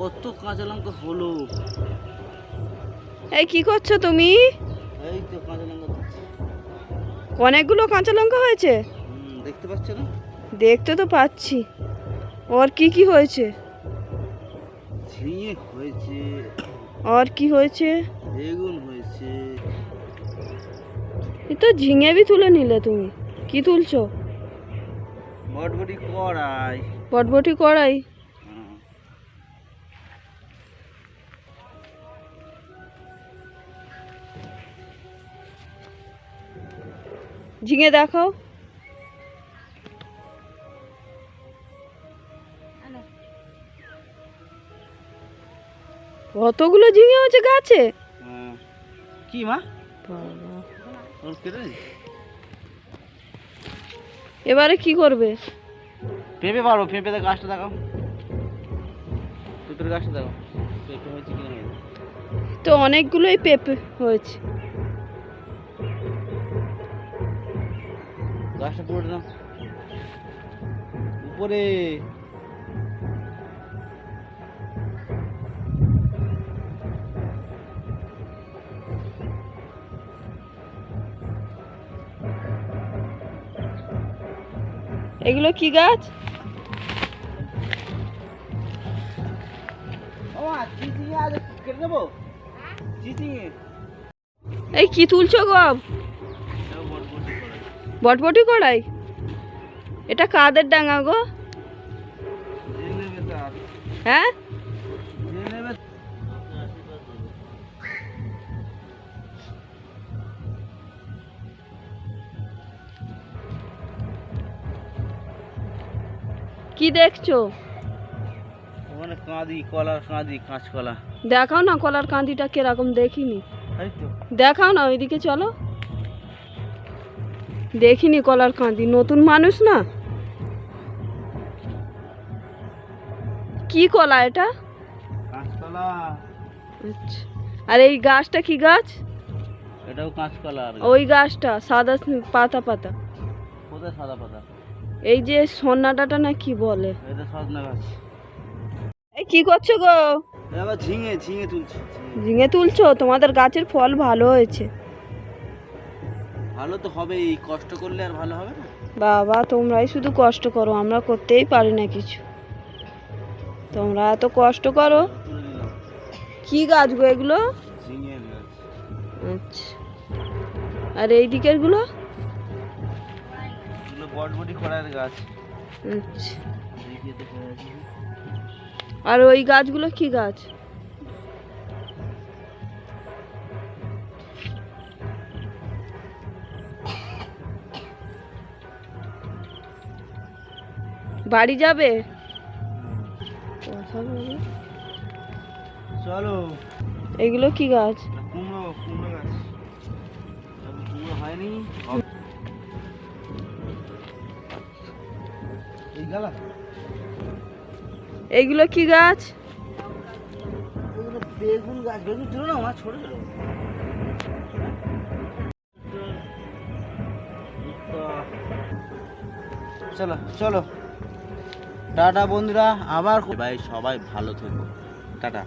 কত কাঁচা লঙ্কা হলো। এই কি করছ তুমি? এই তো কাঁচা লঙ্কা। অনেকগুলো কাঁচা লঙ্কা হয়েছে? দেখতে পাচ্ছ না? দেখতে তো পাচ্ছি। ওর কি কি হয়েছে? ঝিঙে হয়েছে। আর কি হয়েছে? বেগুন হয়েছে। এই তো ঝিঙে বি তুলে নিলে তুমি। কি তুলছো? বটবটি কড়াই। বটবটি কড়াই? ঝিঙে দেখাও। কতগুলো ঝিঙে হয়েছে গাছে? কি মা? এবারে কি করবে? পেঁপে পারো পেঁপেতে গাছটা দেখাও। পেঁপের গাছটা দেখাও। পেঁপে হয়েছে তো অনেকগুলোই পেঁপে হয়েছে। গাছটা পুরো না উপরে। এগুলো কি গাছ? এই কি তুলছো গো? বটবটি কড়াই? এটা কাদের ডাঙা গো? হ্যাঁ? কি দেখছ? ওখানে কাঁদি কলা কাঁদি কাঁচকলা। দেখাও না কলার কাঁদিটা কীরকম দেখিনি। দেখাও না ওইদিকে চলো। দেখিনি কলার কাঁদি নতুন মানুষ না? কি কলা এটা? আচ্ছা আর এই গাছটা কি গাছ? এটাও কাঁচকলা ওই গাছটা সাদা পাতা পাতা। কোথায় সাদা পাতা? এই যে সন্নাটাটা না কি বলে? এটা সজনা গাছ। এই কি করছ গো? এবার ঝিঙে ঝিঙে তুলছি। ঝিঙে। ঝিঙে তুলছো? তোমাদের গাছের ফল ভালো হয়েছে। ভালো তো হবেই কষ্ট করলে আর ভালো হবে না? বাবা তোমরাই শুধু কষ্ট করো আমরা করতেই পারি না কিছু। তোমরা এত কষ্ট করো? কি গাছ গো এগুলো? আচ্ছা। আর এই দিকেরগুলো? বটবটি গাছ। আচ্ছা। আছে। আর ওই গাছগুলো কি গাছ? বাড়ি যাবে? চলো। এগুলো কি গাছ? কুমড়ো কুমড়ো গাছ। কুমড়ো হয়নি। হবে। এই এগুলো কি গাছ? এগুলো বেগুন গাছ। বেগুন ছিল না আমার ছোট ছোট চলো চলো। টাটা বন্ধুরা আবার ভাই সবাই ভালো থেকো। টাটা।